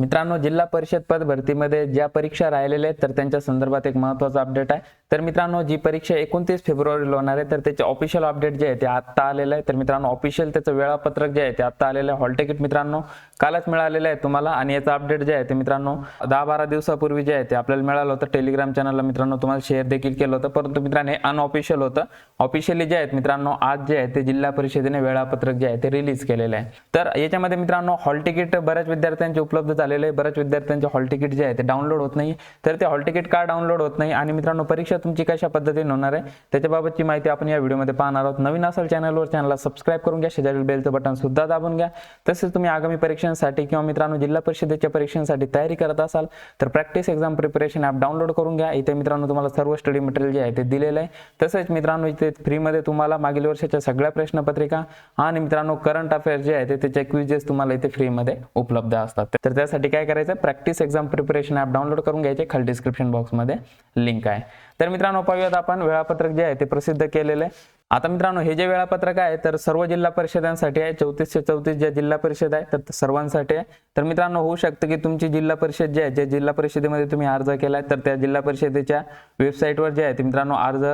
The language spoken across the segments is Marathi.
मित्रांनो जिल्हा परिषद पद भरतीमध्ये ज्या परीक्षा राहिलेल्या आहेत तर त्यांच्या संदर्भात एक महत्त्वाचा अपडेट आहे. तर मित्रांनो जी परीक्षा एकोणतीस फेब्रुवारीला होणार आहे तर त्याचे ऑफिशियल अपडेट जे आहे ते आत्ता आलेलं आहे. तर मित्रांनो ऑफिशियल त्याचं वेळापत्रक जे आहे ते आत्ता आलेलं आहे. हॉल तिकीट मित्रांनो कालच मिळालेलं आहे तुम्हाला. आणि याचं अपडेट जे आहे ते मित्रांनो दहा बारा दिवसापूर्वी जे आहे ते आपल्याला मिळालं होतं. टेलिग्राम चॅनलला मित्रांनो तुम्हाला शेअर देखील केलं होतं. परंतु मित्रांनो हे अनऑफिशियल होतं. ऑफिशियली जे आहेत मित्रांनो आज जे आहे ते जिल्हा परिषदेने वेळापत्रक जे आहे ते रिलीज केलेलं आहे. तर याच्यामध्ये मित्रांनो हॉल तिकीट बऱ्याच विद्यार्थ्यांची उपलब्ध झालेलं आहे. बऱ्याच विद्यार्थ्यांचे हॉल तिकीट जे आहे ते डाउनलोड होत नाही. तर ते हॉल तिकीट का डाउनलोड होत नाही? आणि मित्रांनो परीक्षा तुमची कशा पद्धतीने होणार आहे? त्याच्याबाबतची माहिती आपण या व्हिडिओमध्ये पाहणार आहोत. नवीन असेल चॅनलवर चॅनलला सबस्क्राईब करून घ्या. शेजारील बेलचं बटन सुद्धा दाबून घ्या. तसेच तुम्ही आगामी परीक्षांसाठी किंवा मित्रांनो जिल्हा परिषदेच्या परीक्षांसाठी तयारी करत असाल तर practice exam preparation app download करून घ्या. इथे मित्रांनो तुम्हाला सर्व स्टडी मटेरियल जे आहे ते दिलेलं आहे. तसेच मित्रांनो इथे फ्रीमध्ये तुम्हाला मागील वर्षाच्या सगळ्या प्रश्नपत्रिका आणि मित्रांनो करंट अफेअर्स जे आहे ते त्याचे क्विजेस तुम्हाला इथे फ्रीमध्ये उपलब्ध असतात. तर त्यासाठी काय करायचं? Practice exam preparation app download करून घ्यायचे. खाली डिस्क्रिप्शन बॉक्समध्ये लिंक आहे. तर मित्रांनो पाहूयात आपण वेळापत्रक जे आहे ते प्रसिद्ध केलेलं आहे. आता मित्रांनो हे जे वेळापत्रक आहे तर सर्व जिल्हा परिषदांसाठी आहे. चौतीसशे चौतीस ज्या जिल्हा परिषद आहे तर सर्वांसाठी आहे. तर मित्रांनो होऊ शकतं की तुमची जिल्हा परिषद जे आहे ज्या जिल्हा परिषदेमध्ये तुम्ही अर्ज केलाय तर त्या जिल्हा परिषदेच्या वेबसाईटवर जे आहे ते मित्रांनो अर्ज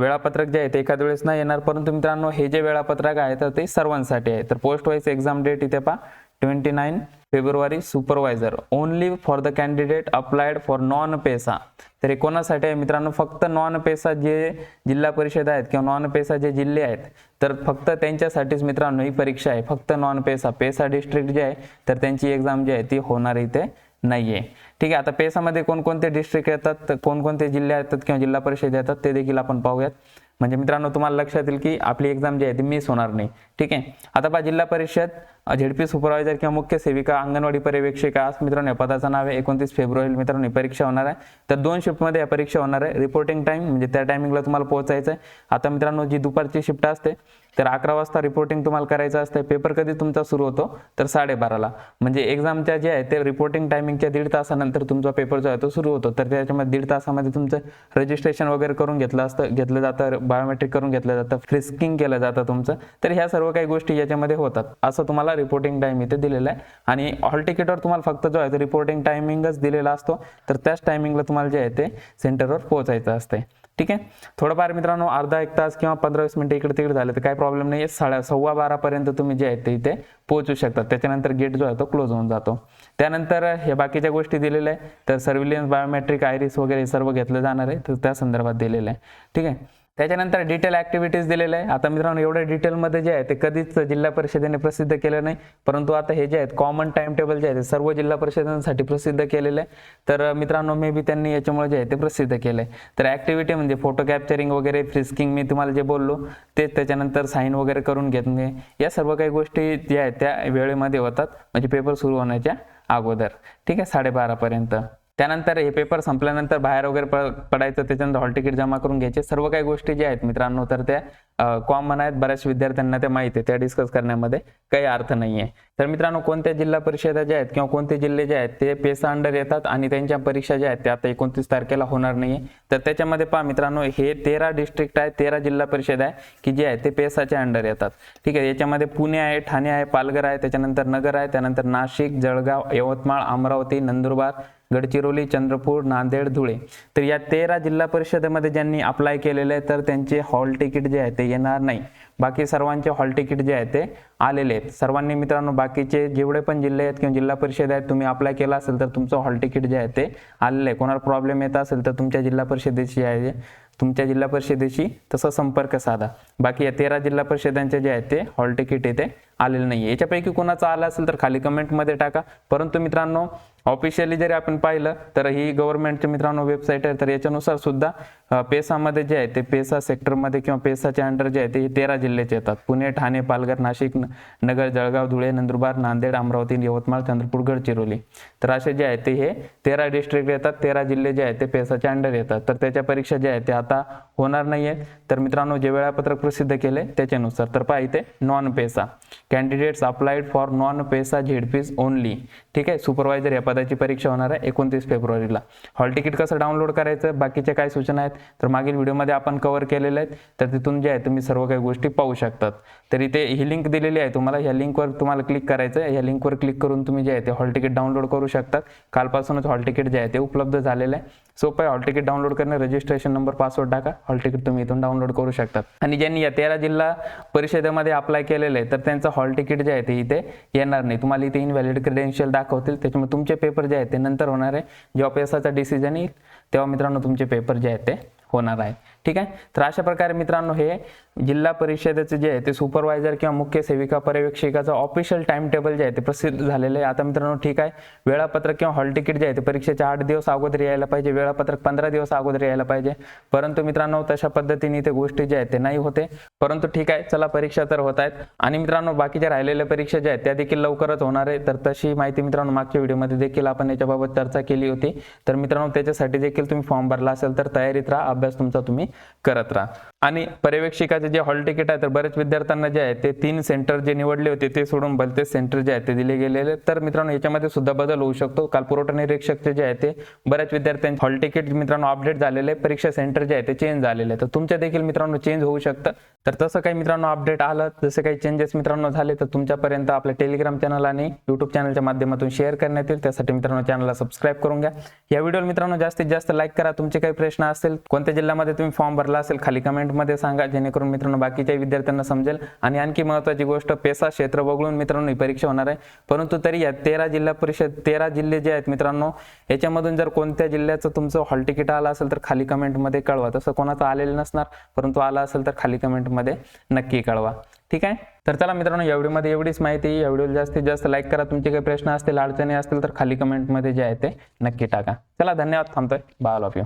वेळापत्रक जे आहे ते एखाद्या वेळेस नाही येणार. परंतु मित्रांनो हे जे वेळापत्रक आहे तर ते सर्वांसाठी आहे. तर पोस्ट वाईज एक्झाम डेट इथे पहा. Twenty nine February supervisor only for the candidate applied for non PESA तर हे कोणासाठी आहे मित्रांनो? फक्त नॉन पेसा जे जिल्हा परिषद आहेत किंवा नॉन पेसा जे जिल्हे आहेत तर फक्त त्यांच्यासाठीच मित्रांनो ही परीक्षा आहे. फक्त नॉन पेसा पेसा डिस्ट्रिक्ट जे आहे तर त्यांची एक्झाम जी आहे ती होणार इथे नाहीये. ठीक आहे आता पेसामध्ये कोणकोणते डिस्ट्रिक्ट येतात तर कोणकोणते जिल्हे येतात किंवा जिल्हा परिषद येतात ते देखील आपण पाहूयात. म्हणजे मित्रांनो तुम्हाला लक्षात येईल की आपली एक्झाम जी आहे ती मिस होणार नाही. ठीक आहे आता पहा जिल्हा परिषद. झेडपी सुपरवायझर किंवा मुख्य सेविका अंगणवाडी पर्यवेक्षिका. आज मित्रांनो या पदाचं नाव आहे एकोणतीस फेब्रुवारी. मित्रांनो परीक्षा होणार आहे. तर दोन शिफ्टमध्ये या परीक्षा होणार आहे. रिपोर्टिंग टाइम म्हणजे त्या टायमिंगला तुम्हाला पोहोचायचं आहे. आता मित्रांनो जी दुपारची शिफ्ट असते तर अकरा वाजता रिपोर्टिंग तुम्हाला करायचं असतं. पेपर कधी तुमचा सुरू होतो? तर साडेबाराला. म्हणजे एक्झामच्या जे आहे ते रिपोर्टिंग टायमिंगच्या दीड तासानंतर तुमचा पेपर जो आहे तो सुरू होतो. तर त्याच्यामध्ये दीड तासामध्ये तुमचं रजिस्ट्रेशन वगैरे करून घेतलं असतं. घेतलं जातं बायोमेट्रिक करून घेतलं जातं. फ्रिस्किंग केलं जातं तुमचं. तर ह्या सर्व काही गोष्टी याच्यामध्ये होतात. असं तुम्हाला रिपोर्टिंग टाइम इथे दिलेला आहे. आणि हॉल तिकीटवर तुम्हाला फक्त जो आहे तो रिपोर्टिंग टायमिंगच दिलेला असतो. तर त्याच टायमिंगला तुम्हाला जे आहे ते सेंटरवर पोहोचायचं असते ठीक आहे? थोडंफार मित्रांनो अर्धा एक तास किंवा पंधरा वीस मिनिटं इकडे तिकडे झाले तर काही प्रॉब्लेम नाही आहे साडे सव्वा बारापर्यंत तुम्ही जे आहे ते इथे पोहोचू शकतात त्याच्यानंतर गेट जो आहे तो क्लोज होऊन जातो. त्यानंतर हे बाकीच्या गोष्टी दिलेल्या आहे तर सर्व्हिलियन्स बायोमेट्रिक आयरिस वगैरे सर्व घेतलं जाणार आहे. तर त्या संदर्भात दिलेलं आहे. ठीक आहे? त्याच्यानंतर डिटेल ॲक्टिव्हिटीज दिलेल्या आहे. आता मित्रांनो एवढ्या डिटेलमध्ये जे आहे ते कधीच जिल्हा परिषदेने प्रसिद्ध केलं नाही. परंतु आता हे जे आहेत कॉमन टाइम टेबल जे आहे ते सर्व जिल्हा परिषदांसाठी प्रसिद्ध केलेलं आहे. तर मित्रांनो मे बी त्यांनी याच्यामुळे जे आहे ते प्रसिद्ध केलं आहे. तर ॲक्टिव्हिटी म्हणजे फोटो कॅप्चरिंग वगैरे फ्रिस्किंग मी तुम्हाला जे बोललो ते त्याच्यानंतर साईन वगैरे करून घेतणे या सर्व काही गोष्टी ज्या आहेत त्या वेळेमध्ये होतात. म्हणजे पेपर सुरू होण्याच्या अगोदर. ठीक आहे साडेबारापर्यंत त्यानंतर हे पेपर संपल्यानंतर बाहेर वगैरे प- पडायचं त्याच्यानंतर हॉल तिकीट जमा करून घ्यायचे. सर्व काही गोष्टी ज्या आहेत मित्रांनो तर त्या कॉमन आहेत बऱ्याच विद्यार्थ्यांना त्या माहिती आहे त्या डिस्कस करण्यामध्ये काही अर्थ नाही आहे तर मित्रांनो कोणत्या जिल्हा परिषदा ज्या आहेत किंवा कोणते जिल्हे जे आहेत ते पेसा अंडर येतात आणि त्यांच्या परीक्षा ज्या आहेत त्या आता एकोणतीस तारखेला होणार नाही तर त्याच्यामध्ये पहा मित्रांनो हे तेरा डिस्ट्रिक्ट आहे तेरा जिल्हा परिषद आहे की जे आहे ते पेसाच्या अंडर येतात. ठीक आहे याच्यामध्ये पुणे आहे ठाणे आहे पालघर आहे त्याच्यानंतर नगर आहे त्यानंतर नाशिक जळगाव यवतमाळ अमरावती नंदुरबार गडचिरोली चंद्रपूर नांदेड धुळे. तर या तेरा जिल्हा परिषदेमध्ये ज्यांनी अप्लाय केलेलं आहे तर त्यांचे हॉल तिकीट जे आहे ते येणार नाही. बाकी सर्वांचे हॉल तिकीट जे आहे ते आलेले आहेत. सर्वांनी मित्रांनो बाकीचे जेवढे पण जिल्हे आहेत किंवा जिल्हा परिषद आहेत तुम्ही अप्लाय केला असेल तर तुमचं हॉल तिकीट जे आहे ते आलेलं आहे. कोणाला प्रॉब्लेम येत असेल तर तुमच्या जिल्हा परिषदेची आहे तुमच्या जिल्हा परिषदेशी तसा संपर्क साधा. बाकी या तेरा जिल्हा परिषदांचे जे आहेत ते हॉल तिकीट येते. आलेलं नाही याच्यापैकी कोणाचा आला असेल तर खाली कमेंटमध्ये टाका. परंतु मित्रांनो ऑफिशियली जरी आपण पाहिलं तर ही गव्हर्नमेंटची मित्रांनो वेबसाईट आहे तर याच्यानुसार सुद्धा पेसामध्ये जे आहे ते पेसा सेक्टरमध्ये किंवा पेसाच्या अंडर जे आहे ते तेरा जिल्ह्याचे येतात. पुणे ठाणे पालघर नाशिक नगर जळगाव धुळे नंदुरबार नांदेड अमरावती यवतमाळ चंद्रपूर गडचिरोली तर असे जे आहे ते हे तेरा डिस्ट्रिक्ट येतात तेरा जिल्हे जे आहेत ते पेसाच्या अंडर येतात. तर त्याच्या परीक्षा ज्या आहेत ते आता होणार नाही आहेत तर मित्रांनो जे वेळापत्रक प्रसिद्ध केले त्याच्यानुसार. तर पाहिजे non PESA candidates applied for non PESA Z पीस ओनली ठीक आहे? सुपरवायझर या पदाची परीक्षा होणार आहे एकोणतीस फेब्रुवारीला. हॉल तिकीट कसं डाउनलोड करायचं? बाकीच्या काय सूचना आहेत? तर मागील व्हिडिओमध्ये आपण कव्हर केलेले आहेत. तर तिथून जे आहे तुम्ही सर्व काही गोष्टी पाहू शकतात. तर इथे ही लिंक दिलेली आहे. तुम्हाला ह्या लिंकवर तुम्हाला क्लिक करायचं आहे. ह्या लिंकवर क्लिक करून तुम्ही जे आहे ते हॉल तिकीट डाउनलोड करू शकतात. कालपासूनच हॉल तिकीट जे आहे ते उपलब्ध झालेलं आहे. सोपं आहे. हॉल तिकीट डाउनलोड करणे. रजिस्ट्रेशन नंबर पासवर्ड टाका. हॉल तिकीट तुम्ही इथून डाउनलोड करू शकतात. आणि ज्यांनी या तेरा जिल्हा परिषदेमध्ये अप्लाय केलेलं आहे तर त्यांचं हॉल तिकीट जे आहे ते इथे येणार नाही. तुम्हाला इथे इनव्हॅलिड क्रेडेन्शियल दाखवतील त्याच्यामुळे तुमचे पेपर जे आहेत ते नंतर होणार आहे. जेव्हा पेसाचा डिसिजन येईल तेव्हा मित्रांनो तुमचे पेपर जे आहेत ते होणार आहे. ठीक आहे? तर अशा प्रकारे मित्रांनो हे जिल्हा परिषदेचे जे आहे ते सुपरवायझर किंवा मुख्य सेविका पर्यवेक्षिकाचं ऑफिशियल टाइम टेबल जे आहे ते प्रसिद्ध झालेलं आहे. आता मित्रांनो ठीक आहे. वेळापत्रक किंवा हॉल तिकीट जे आहे ते परीक्षेच्या आठ दिवस अगोदर यायला पाहिजे. वेळापत्रक पंधरा दिवस अगोदर यायला पाहिजे. परंतु मित्रांनो तशा पद्धतीने ते गोष्टी ज्या आहेत ते नाही होते. परंतु ठीक आहे चला परीक्षा तर होत आहेत. आणि मित्रांनो बाकीच्या राहिलेल्या परीक्षा ज्या आहेत त्या देखील लवकरच होणार आहे. तर तशी माहिती मित्रांनो मागच्या व्हिडिओमध्ये देखील आपण याच्याबाबत चर्चा केली होती. तर मित्रांनो त्याच्यासाठी देखील तुम्ही फॉर्म भरला असेल तर तयारीत राहा. अभ्यास तुमचा तुम्ही करत राहा. आणि पर्यवेक्षिकाचे जे हॉल तिकीट आहे तर बरेच विद्यार्थ्यांना जे आहे ते तीन सेंटर जे निवडले होते ते सोडून भलते सेंटर जे आहे ते दिले गेलेले. तर मित्रांनो याच्यामध्ये सुद्धा बदल होऊ शकतो. काल पुरवठा निरीक्षकचे जे आहे ते बऱ्याच विद्यार्थ्यांचे हॉल तिकीट मित्रांनो अपडेट झालेले आहे. परीक्षा सेंटर जे आहे ते चेंज झालेले तर तुमच्या देखील मित्रांनो चेंज होऊ शकतं. तर तसं काही मित्रांनो अपडेट आलं जसं काही चेंजेस मित्रांनो झाले तर तुमच्यापर्यंत आपल्या टेलिग्राम चॅनल आणि युट्यूब चॅनलच्या माध्यमातून शेअर करण्यात येईल. त्यासाठी मित्रांनो चॅनलला सबस्क्राईब करून घ्या. या व्हिडिओला मित्रांनो जास्तीत जास्त लाईक करा. तुमचे काही प्रश्न असेल कोणत्या जिल्ह्यामध्ये तुम्ही फॉर्म भरला असेल खाली कमेंट कमेंटमध्ये सांगा जेणेकरून मित्रांनो बाकीच्या विद्यार्थ्यांना समजेल. आणि आणखी महत्त्वाची गोष्ट पेसा क्षेत्र वगळून मित्रांनो ही परीक्षा होणार आहे. परंतु तरी या तेरा जिल्हा परिषद तेरा जिल्हे जे आहेत मित्रांनो याच्यामधून जर कोणत्या जिल्ह्याचं तुमचं हॉल तिकीट आलं असेल तर खाली कमेंटमध्ये कळवा. तसं कोणाचं आलेलं नसणार परंतु आलं असेल तर खाली कमेंटमध्ये नक्की कळवा. ठीक आहे? तर चला मित्रांनो या व्हिडिओमध्ये एवढीच माहिती. या व्हिडिओला जास्तीत जास्त लाईक करा. तुमचे काही प्रश्न असतील अडचणी असतील तर खाली कमेंटमध्ये जे आहे ते नक्की टाका. चला धन्यवाद. थांबतोय. Bye all of you